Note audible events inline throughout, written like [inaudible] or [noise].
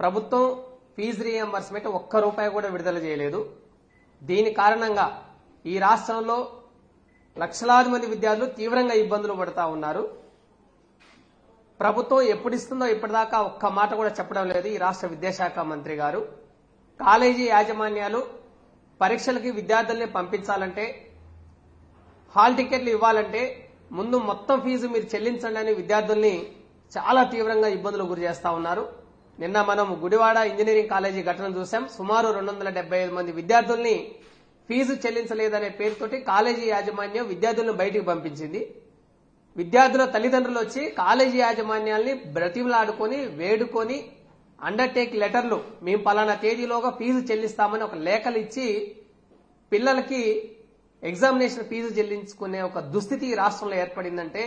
ప్రభుత్వం fee reimbursement ఒక్క రూపాయి కూడా విడుదల చేయలేదు. దీని కారణంగా ఈ రాష్ట్రంలో లక్షలాది మంది విద్యార్థులు తీవ్రంగా ఇబ్బందులు పడతా ఉన్నారు. ప్రభుత్వం ఎప్పుడు ఇస్తుందో ఇప్పటిదాకా ఒక్క మాట కూడా చెప్పడం లేదు ఈ రాష్ట్ర విద్యాశాఖ మంత్రి గారు. కాలేజీ యాజమాన్యాలు పరీక్షలకి విద్యార్థుల్ని పంపించాలంటే హాల్ టికెట్లు ఇవ్వాలంటే ముందు మొత్తం ఫీజు మీరు చెల్లించండి అని విద్యార్థుల్ని చాలా తీవ్రంగా ఇబ్బందులు గురి చేస్తా ఉన్నారు. నిన్న మనం గుడివాడ ఇంజనీరింగ్ కాలేజీ ఘటన చూసాం సుమారు రెండు వందల డెబ్బై ఐదు మంది విద్యార్థుల్ని ఫీజు చెల్లించలేదనే పేరుతోటి కాలేజీ యాజమాన్యం విద్యార్థులను బయటికి పంపించింది. విద్యార్థుల తల్లిదండ్రులు వచ్చి కాలేజీ యాజమాన్యాల్ని బ్రతిమలాడుకొని వేడుకొని అండర్టేక్ లెటర్లు మేము పలానా తేదీలోగా ఫీజు చెల్లిస్తామని ఒక లేఖలు ఇచ్చి పిల్లలకి ఎగ్జామినేషన్ ఫీజు చెల్లించుకునే ఒక దుస్థితి ఈ రాష్ట్రంలో ఏర్పడిందంటే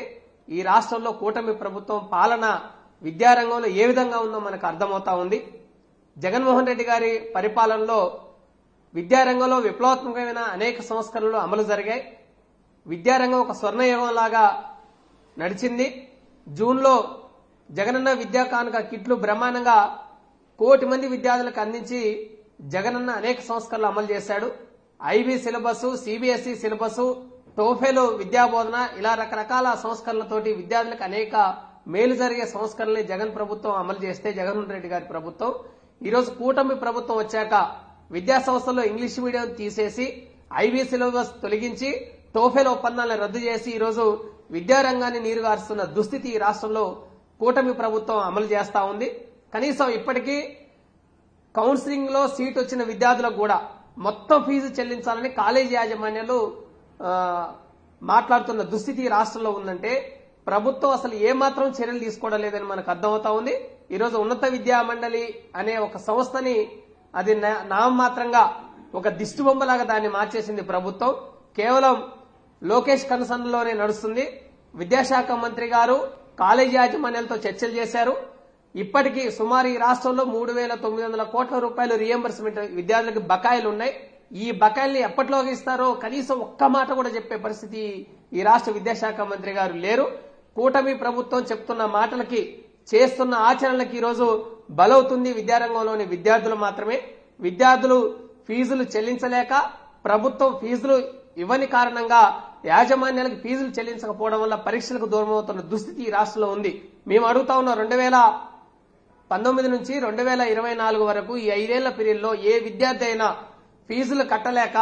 ఈ రాష్ట్రంలో కూటమి ప్రభుత్వం పాలన విద్యారంగంలో ఏ విధంగా ఉందో మనకు అర్థమవుతా ఉంది. జగన్మోహన్ రెడ్డి గారి పరిపాలనలో విద్యారంగంలో విప్లవాత్మకమైన అనేక సంస్కరణలు అమలు జరిగాయి. విద్యారంగం ఒక స్వర్ణయుగం లాగా నడిచింది. జూన్లో జగనన్న విద్యా కానుక కిట్లు బ్రహ్మాండంగా కోటి మంది విద్యార్థులకు అందించి జగనన్న అనేక సంస్కరణలు అమలు చేశాడు. IB syllabus CBSE syllabus TOEFL విద్యాబోధన ఇలా రకరకాల సంస్కరణలతోటి విద్యార్థులకు అనేక మేలు జరిగే సంస్కరణల్ని జగన్ ప్రభుత్వం అమలు చేస్తే జగన్మోహన్ రెడ్డి గారి ప్రభుత్వం. ఈరోజు కూటమి ప్రభుత్వం వచ్చాక విద్యా సంస్థల్లో ఇంగ్లీష్ మీడియం తీసేసి ఐబీ సిలబస్ తొలగించి టోఫెల్ ఒప్పందాలను రద్దు చేసి ఈరోజు విద్యారంగాన్ని నీరుగారుస్తున్న దుస్థితి ఈ రాష్ట్రంలో కూటమి ప్రభుత్వం అమలు చేస్తా ఉంది. కనీసం ఇప్పటికీ కౌన్సిలింగ్లో సీట్ వచ్చిన విద్యార్థులకు కూడా మొత్తం ఫీజు చెల్లించాలని కాలేజీ యాజమాన్యాలు మాట్లాడుతున్న దుస్థితి రాష్ట్రంలో ఉందంటే ప్రభుత్వం అసలు ఏమాత్రం చర్యలు తీసుకోవడం లేదని మనకు అర్థమవుతా ఉంది. ఈరోజు ఉన్నత విద్యా మండలి అనే ఒక సంస్థని అది నా- నామమాత్రంగా ఒక దిష్టిబొమ్మలాగా దాన్ని మార్చేసింది ప్రభుత్వం. కేవలం లోకేష్ కన్సర్న్లోనే నడుస్తుంది. విద్యాశాఖ మంత్రి గారు కాలేజీ యాజమాన్యాలతో చర్చలు చేశారు. ఇప్పటికీ సుమారు ఈ రాష్ట్రంలో మూడు వేల తొమ్మిది వందల కోట్ల రూపాయలు రియంబర్స్మెంట్ విద్యార్థులకు బకాయిలు ఉన్నాయి. ఈ బకాయిల్ని ఎప్పటిలోకి ఇస్తారో కనీసం ఒక్క మాట కూడా చెప్పే పరిస్థితి ఈ రాష్ట్ర విద్యాశాఖ మంత్రి గారు లేరు. కూటమి ప్రభుత్వం చెప్తున్న మాటలకి చేస్తున్న ఆచరణలకి ఈరోజు బలవుతుంది విద్యారంగంలోని విద్యార్థులు మాత్రమే. విద్యార్థులు ఫీజులు చెల్లించలేక ప్రభుత్వం ఫీజులు ఇవ్వని కారణంగా యాజమాన్యాలకు ఫీజులు చెల్లించకపోవడం వల్ల పరీక్షలకు దూరమవుతున్న దుస్థితి ఈ రాష్ట్రంలో ఉంది. మేము అడుగుతా ఉన్న రెండు వేల పంతొమ్మిది నుంచి రెండు వేల ఇరవై నాలుగు వరకు ఈ ఐదేళ్ళ పీరియడ్లో ఏ విద్యార్థి అయినా ఫీజులు కట్టలేక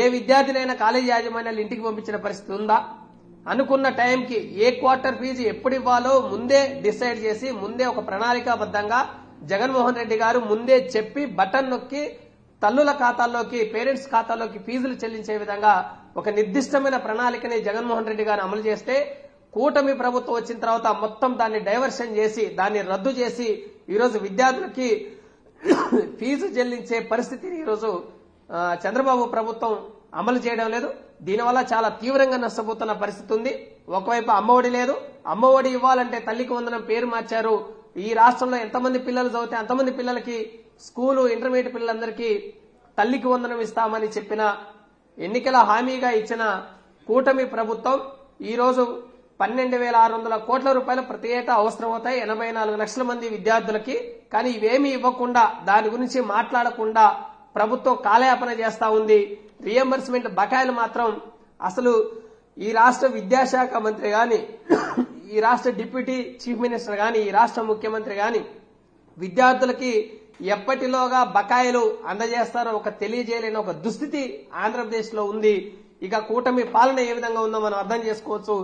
ఏ విద్యార్థినైనా కాలేజీ యాజమాన్యాలు ఇంటికి పంపించిన పరిస్థితి ఉందా? అనుకున్న టైంకి ఏ క్వార్టర్ ఫీజు ఎప్పుడు ఇవ్వాలో ముందే డిసైడ్ చేసి ముందే ఒక ప్రణాళికాబద్ధంగా జగన్మోహన్ రెడ్డి గారు ముందే చెప్పి బటన్ నొక్కి తల్లుల ఖాతాల్లోకి పేరెంట్స్ ఖాతాల్లోకి ఫీజులు చెల్లించే విధంగా ఒక నిర్దిష్టమైన ప్రణాళికని జగన్మోహన్ రెడ్డి గారు అమలు చేస్తే కూటమి ప్రభుత్వం వచ్చిన తర్వాత మొత్తం దాన్ని డైవర్షన్ చేసి దాన్ని రద్దు చేసి ఈరోజు విద్యార్థులకి [coughs] ఫీజు చెల్లించే పరిస్థితిని ఈరోజు చంద్రబాబు ప్రభుత్వం అమలు చేయడం లేదు. దీనివల్ల చాలా తీవ్రంగా నష్టపోతున్న పరిస్థితి ఉంది. ఒకవైపు అమ్మఒడి లేదు. అమ్మఒడి ఇవ్వాలంటే తల్లికి వందనం పేరు మార్చారు. ఈ రాష్ట్రంలో ఎంతమంది పిల్లలు చదివితే అంతమంది పిల్లలకి స్కూలు ఇంటర్మీడియట్ పిల్లలందరికీ తల్లికి వందనం ఇస్తామని చెప్పిన ఎన్నికల హామీగా ఇచ్చిన కూటమి ప్రభుత్వం ఈ రోజు పన్నెండు వేల ఆరు వందల కోట్ల రూపాయలు ప్రతి ఏటా అవసరమవుతాయి ఎనభై నాలుగు లక్షల మంది విద్యార్థులకి. కానీ ఇవేమీ ఇవ్వకుండా దాని గురించి మాట్లాడకుండా ప్రభుత్వం కాలయాపన చేస్తా ఉంది. రియంబర్స్మెంట్ బకాయిలు మాత్రం అసలు ఈ రాష్ట్ర విద్యాశాఖ మంత్రి గాని ఈ రాష్ట్ర డిప్యూటీ చీఫ్ మినిస్టర్ గాని ఈ రాష్ట్ర ముఖ్యమంత్రి గాని విద్యార్థులకి ఎప్పటిలోగా బకాయిలు అందజేస్తారో ఒక తెలియజేయలేని ఒక దుస్థితి ఆంధ్రప్రదేశ్లో ఉంది. ఇక కూటమి పాలన ఏ విధంగా ఉందో మనం అర్థం చేసుకోవచ్చు.